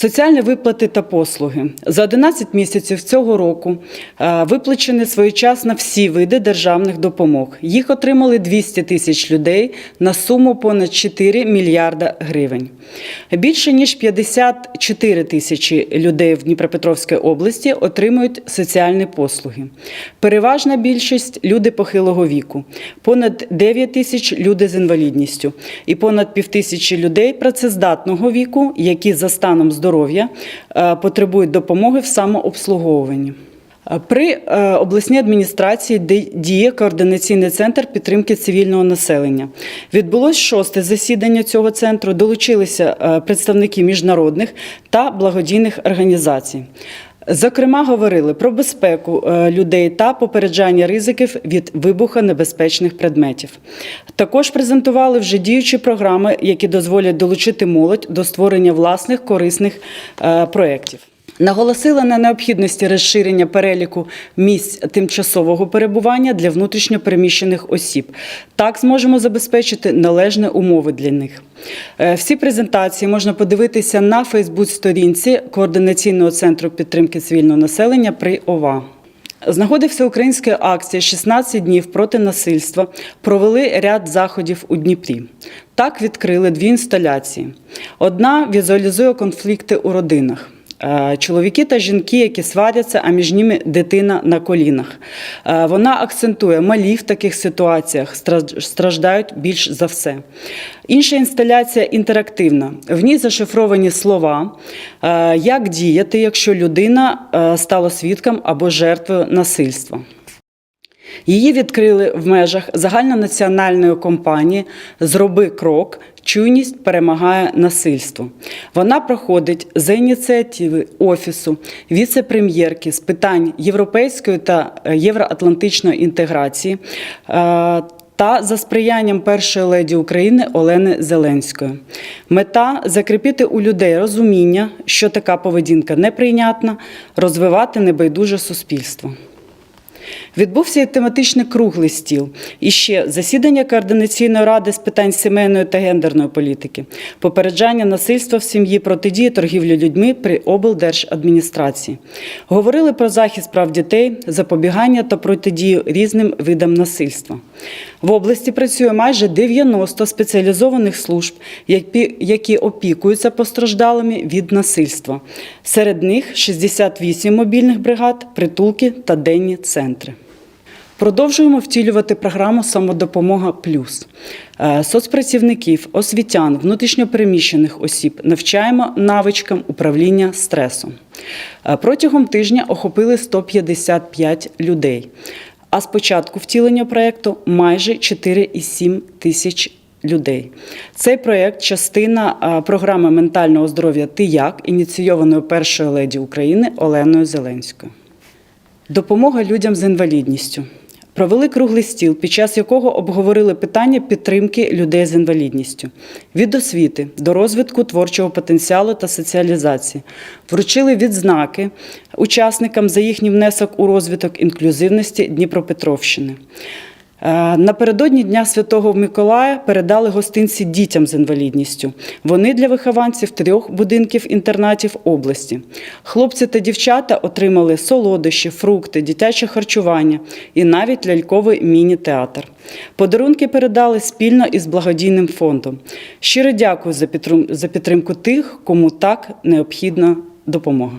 Соціальні виплати та послуги за 11 місяців цього року е, виплачені своєчасно всі види державних допомог. Їх отримали 200 тисяч людей на суму понад 4 мільярда гривень. Більше ніж 54 тисячі людей в Дніпропетровській області отримують соціальні послуги. Переважна більшість люди похилого віку, понад 9 тисяч люди з інвалідністю і понад півтисячі людей працездатного віку, які за станом здоров'я е, потребують допомоги в самообслуговуванні. Е, При е, обласній адміністрації діє координаційний центр підтримки цивільного населення. Відбулось шосте засідання цього центру. Долучилися представники міжнародних та благодійних організацій. Зокрема, говорили про безпеку е, людей та попереджання ризиків від вибухонебезпечних предметів. Також презентували вже діючі програми, які дозволять долучити молодь до створення власних корисних е, проєктів. Наголосила на необхідності розширення переліку місць тимчасового перебування для внутрішньопереміщених осіб. Так зможемо забезпечити належні умови для них. Е, Всі презентації можна подивитися на Фейсбук-сторінці Координаційного центру підтримки цивільного населення при ОВА. З нагоди всеукраїнської акції «16 днів проти насильства провели ряд заходів у Дніпрі. Так відкрили дві інсталяції. Одна візуалізує конфлікти у родинах. Е, Чоловіки та жінки, які сваряться, а між ними дитина на колінах. Е, Вона акцентує, малі в таких ситуаціях страж- страждають більш за все. Інша інсталяція інтерактивна. В ній зашифровані слова, е, як діяти, якщо людина стала свідком або жертвою насильства. Її відкрили в межах загальнонаціональної кампанії Зроби крок. Чуйність перемагає насильство. Вона проходить за ініціативи Офісу віце-прем'єрки з питань європейської та євроатлантичної інтеграції. е, Та за сприянням першої леді України Олени Зеленської. Мета закріпити у людей розуміння, що така поведінка неприйнятна, розвивати небайдуже суспільство. Відбувся і тематичний круглий стіл. І ще засідання координаційної ради з питань сімейної та гендерної політики, попереджання насильства в сім'ї, протидії торгівлі людьми при облдержадміністрації. Говорили про захист прав дітей, запобігання та протидію різним видам насильства. В області працює майже 90 спеціалізованих служб, які- опікуються постраждалими від насильства. Серед них 68 мобільних бригад, притулки та денні центри. Продовжуємо втілювати програму Самодопомога Плюс. Е, Соцпрацівників, освітян, внутрішньопереміщених осіб навчаємо навичкам управління стресом. Е, Протягом тижня охопили 155 людей. А з початку втілення проєкту майже 4,7 тисяч людей. Цей проєкт частина е, програми ментального здоров'я Ти як ініційованої першою леді України Оленою Зеленською. Допомога людям з інвалідністю. Провели круглий стіл, під час якого обговорили питання підтримки людей з інвалідністю від освіти до розвитку творчого потенціалу та соціалізації. Вручили відзнаки учасникам за їхній внесок у розвиток інклюзивності Дніпропетровщини. Е, Напередодні Дня Святого Миколая передали гостинці дітям з інвалідністю. Вони для вихованців трьох будинків інтернатів області. Хлопці та дівчата отримали солодощі, фрукти, дитяче харчування і навіть ляльковий міні-театр. Подарунки передали спільно із благодійним фондом. Щиро дякую за підтрим- за підтримку тих, кому так необхідна допомога.